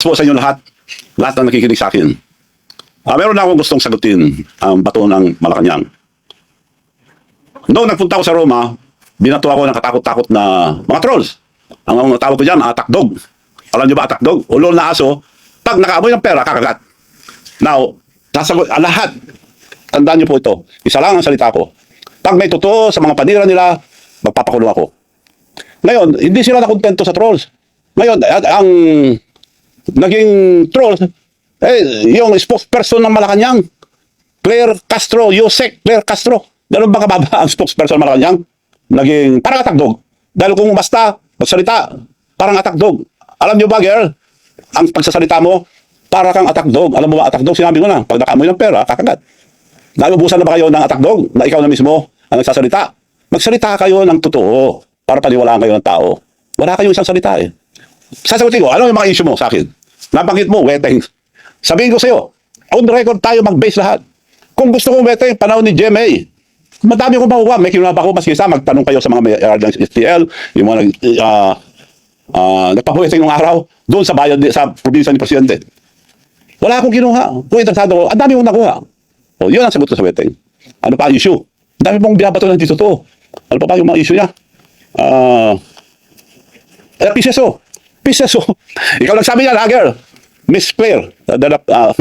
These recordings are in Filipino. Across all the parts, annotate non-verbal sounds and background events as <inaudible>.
po sa inyo lahat, lahat ng nakikinig sa akin. Ah, meron na akong gustong sagutin ang bato ng Malacanang. Noong nagpunta ako sa Roma, binato ako ng katakot-takot na mga trolls. Ang mga tawag ko dyan, attack dog. Alam niyo ba attack dog? Ulol na aso, pag nakaamoy ng pera, kakagat. Now, sasagot, ah, lahat, tandaan niyo po ito, isa lang ang salita ko. Pag may totoo sa mga panira nila, magpapakulong ako. Ngayon, hindi sila nakontento sa trolls. Ngayon, ang naging trolls, eh, yung spokesperson ng Malacanang, Claire Castro, Yusek Claire Castro. Ganun ba kababa ang spokesperson ng Malacanang? Naging parang atakdog. Dahil kung basta magsalita, parang atakdog. Alam niyo ba, girl? Ang pagsasalita mo, para kang atakdog. Alam mo ba, atakdog? Sinabi ko na, pag nakaamoy ng pera, kakagat. Naubusan na ba kayo ng atakdog na ikaw na mismo ang nagsasalita? Magsalita kayo ng totoo para paniwalaan kayo ng tao. Wala kayong isang salita eh. Sasagutin ko, ano yung mga issue mo sa akin? Nabanggit mo, weteng. Sabihin ko sa'yo, on record tayo mag-base lahat. Kung gusto kong weteng, panahon ni GMA, madami akong makukuha. May kinuha pa ako, mas kisa, magtanong kayo sa mga may ng STL, yung mga nag, uh, uh, nagpapuweteng ng araw, doon sa bayan, sa probinsya ni Presidente. Wala akong kinuha. Kung interesado ko, ang dami kong nakuha. O, yun ang sagot ko sa weteng. Ano pa ang issue? Ang dami pong binabato ng dito to. Ano pa ba yung mga issue niya? Ah... Eh, PCSO. PCSO. <laughs> Ikaw nagsabi yan, ha, girl? Miss Claire, uh, ah,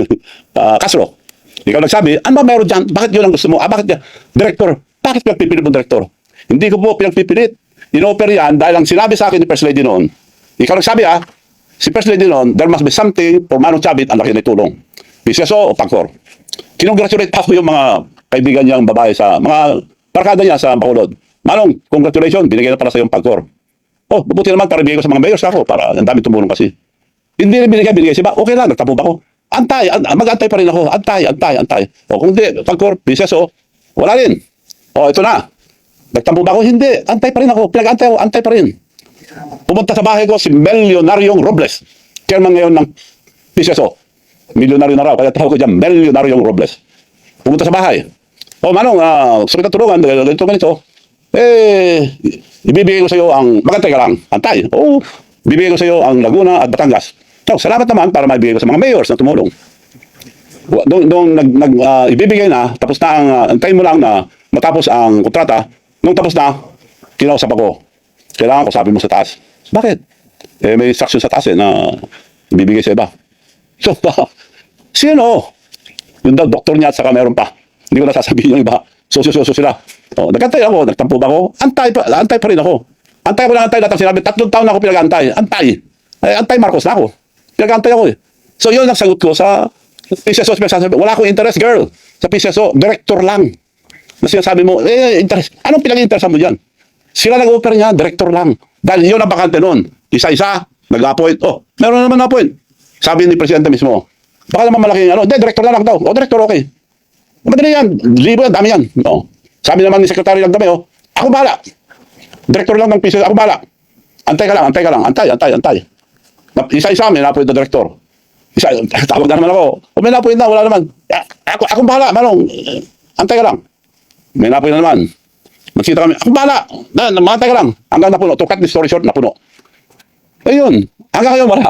ah, <laughs> Castro. Ikaw nagsabi, ano ba meron dyan? Bakit yun ang gusto mo? Ah, bakit yan? Director, bakit pinagpipilit mo, Director? Hindi ko po pinagpipilit. Inoper yan dahil ang sinabi sa akin ni First Lady noon, ikaw nagsabi ha, si First Lady noon, there must be something for Manong Chavit ang laki na tulong. PCSO o Pangkor. Kinongratulate pa ko yung mga kaibigan niyang babae sa, mga barkada niya sa Bacolod. Manong, congratulations, binigay na para sa yung Pangkor. Oh, mabuti naman para ko sa mga mayors ako para ang dami tumulong kasi. Hindi rin binigay, binigay siya ba? Okay lang, nagtapo ba ako? Antay, an- mag-antay pa rin ako. Antay, antay, antay. O kung hindi, Pangkor, Princess, wala rin. O, ito na. Nagtampo ba ako? Hindi. Antay pa rin ako. Pinag-antay ako, antay pa rin. Pumunta sa bahay ko si Melionaryong Robles. Chairman ngayon ng PCSO. Milyonaryo na raw. Kaya tawag ko dyan, Melionaryong Robles. Pumunta sa bahay. O, manong, uh, gusto kita tulungan, ganito, ganito. Eh, ibibigay ko sa iyo ang, magantay ka lang, antay. Oo, ibibigay ko sa iyo ang Laguna at Batangas. So, salamat naman para maibigay ko sa mga mayors na tumulong. Doon, doon nag, nag, ah, ibibigay na, tapos na ang, uh, antayin mo lang na matapos ang kontrata. Nung tapos na, kinausap ako. Kailangan ko sabi mo sa taas. Bakit? Eh, may instruction sa taas eh, na ibibigay sa iba. So, <laughs> sino? Yung daw, doktor niya at saka meron pa. Hindi ko na sasabihin yung iba. Sosyo-sosyo sila. O, nagantay ako, nagtampo ba ako? Antay pa, antay pa rin ako. Antay ko na antay lahat ang sinabi. Tatlong taon na ako pinag-antay. Antay. Eh, antay Marcos na ako. Pinag-antay ako eh. So, yun ang sagot ko sa PCSO. Sabi, Wala akong interest, girl. Sa PCSO, director lang. Na sinasabi mo, eh, interest. Anong pinag-interesan mo dyan? Sila nag-offer niya, director lang. Dahil yun ang bakante noon. Isa-isa, nag-appoint. Oh, meron naman na-appoint. Sabi ni Presidente mismo, baka naman malaking ano, hindi, director na lang daw. O, director, okay. Madali yan. Libo yan, dami yan. No. Sabi naman ni Secretary lang kami, oh, ako bahala. Director lang ng PCSO, ako bahala. Antay ka lang, antay ka lang, antay, antay, antay. Isa-isa, may na-appoint na director. Isa, <laughs> tawag na naman ako. O, may na-appoint na, wala naman. Ako, akong bahala, manong. eh, Antay ka lang. May na-appoint na naman. Magkita kami, akong bahala. Na, mga ka lang. Hanggang napuno. To cut the story short, napuno. Ayun. Hanggang ngayon, wala.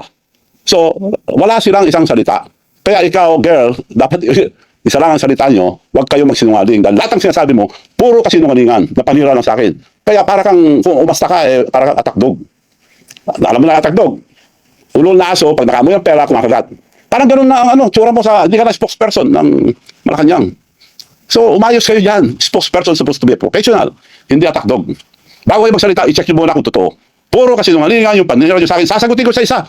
So, wala silang isang salita. Kaya ikaw, girl, dapat <laughs> isa lang ang salita nyo, huwag kayo magsinungaling. Dahil lahat ng sinasabi mo, puro kasinungalingan, na panira lang sa akin. Kaya para kang, kung umasta ka, eh, para kang atakdog. Alam mo na atakdog. Ulol na aso, pag nakamoy ang pera, kumakagat. Parang ganun na ang ano, tsura mo sa, hindi ka na spokesperson ng Malacanang. So, umayos kayo dyan. Spokesperson supposed to be professional, hindi atakdog. Bago kayo magsalita, i-check nyo muna kung totoo. Puro kasinungalingan yung panira nyo sa akin. Sasagutin ko sa isa.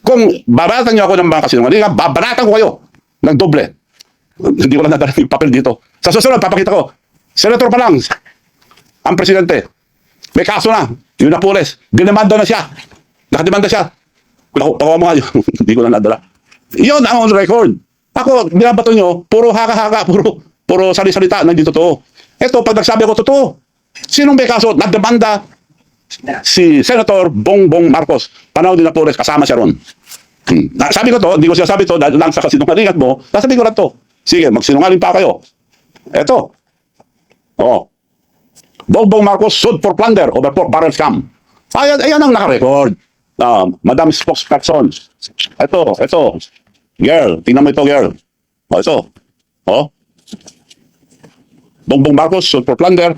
Kung babaratan nyo ako ng mga kasinungalingan, babaratan ko kayo ng doble. Hindi ko lang nadala yung papel dito. Sa susunod, papakita ko. Senator pa lang, ang presidente. May kaso na. Yung Napoles. Dinamanda na siya. Nakademanda siya. Pakuha pakuha mo nga yun. <laughs> Hindi ko na nadala. Yun ang on record. Ako, binabato nyo, puro haka-haka, puro, puro sali-salita, hindi totoo. Ito, pag nagsabi ako totoo, sinong may kaso? Nagdemanda si Senator Bongbong Marcos. Panahon din na Flores, kasama siya ron. Hmm. Na- Sabi ko to, hindi ko sinasabi to dahil lang sa kasinungalingat mo, sasabihin ko lang to. Sige, magsinungaling pa kayo. Eto. Oo. Bongbong Marcos sued for plunder over pork barrel scam. Ayan, ayan ang nakarecord. Ah, Madam Spokesperson. Ito, ito. Girl, tingnan mo ito, girl. O, ito. O. Bongbong Marcos, suit for plunder.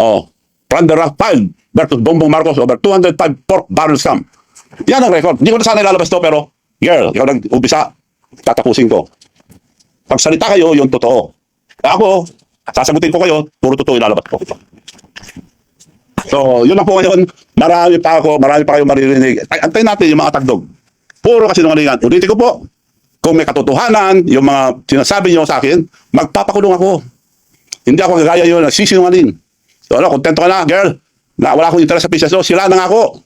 O. Plunder of 5 versus Bongbong Marcos over 205 pork barrel scam. Yan ang record. Hindi ko na sana ilalabas to, pero, girl, ikaw nag-umpisa. Tatapusin ko. Pag salita kayo, yung totoo. Ako, sasagutin ko kayo, puro totoo ilalabas ko. So, yun lang po ngayon. Marami pa ako, marami pa kayo maririnig. Ay, antayin natin yung mga tagdog. Puro kasi nungalingan. Ulitin ko po, kung may katotohanan, yung mga sinasabi niyo sa akin, magpapakulong ako. Hindi ako kagaya yun, nagsisinungaling. So, ano, kontento ka na, girl, na wala akong interest sa business. So, sila na nga ako.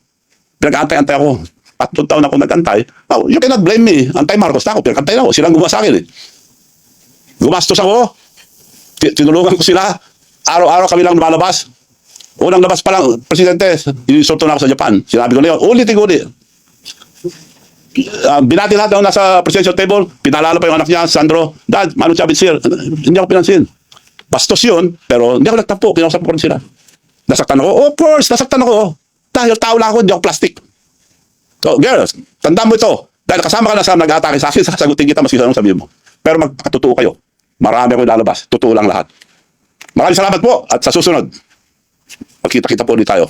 Pinag-antay-antay ako. Tatlong taon ako nag-antay. Oh, you cannot blame me. Antay Marcos na ako. Pinag-antay na ako. Silang gumawa sa akin eh. Gumastos ako. Ti- Tinulungan ko sila. Araw-araw kami lang lumalabas. Unang labas pa lang, Presidente, inisulto na ako sa Japan. Sinabi ko na yun, ulitin ko ulit. Uh, binati lahat ako nasa presidential table, pinalala pa yung anak niya, Sandro, Dad, Manu Chavez here. Hindi ako pinansin. Bastos yun, pero hindi ako nagtampo, kinausap ko rin sila. Nasaktan ako? of course, nasaktan ako. Dahil tao lang ako, hindi ako plastic. So, girls, tandaan mo ito. Dahil kasama ka na sa nag-atake sa akin, <laughs> sasagutin kita maski anong sabihin mo. Pero magpakatotoo kayo. Marami akong lalabas. Totoo lang lahat. Maraming salamat po at sa susunod. Magkita-kita po ulit tayo.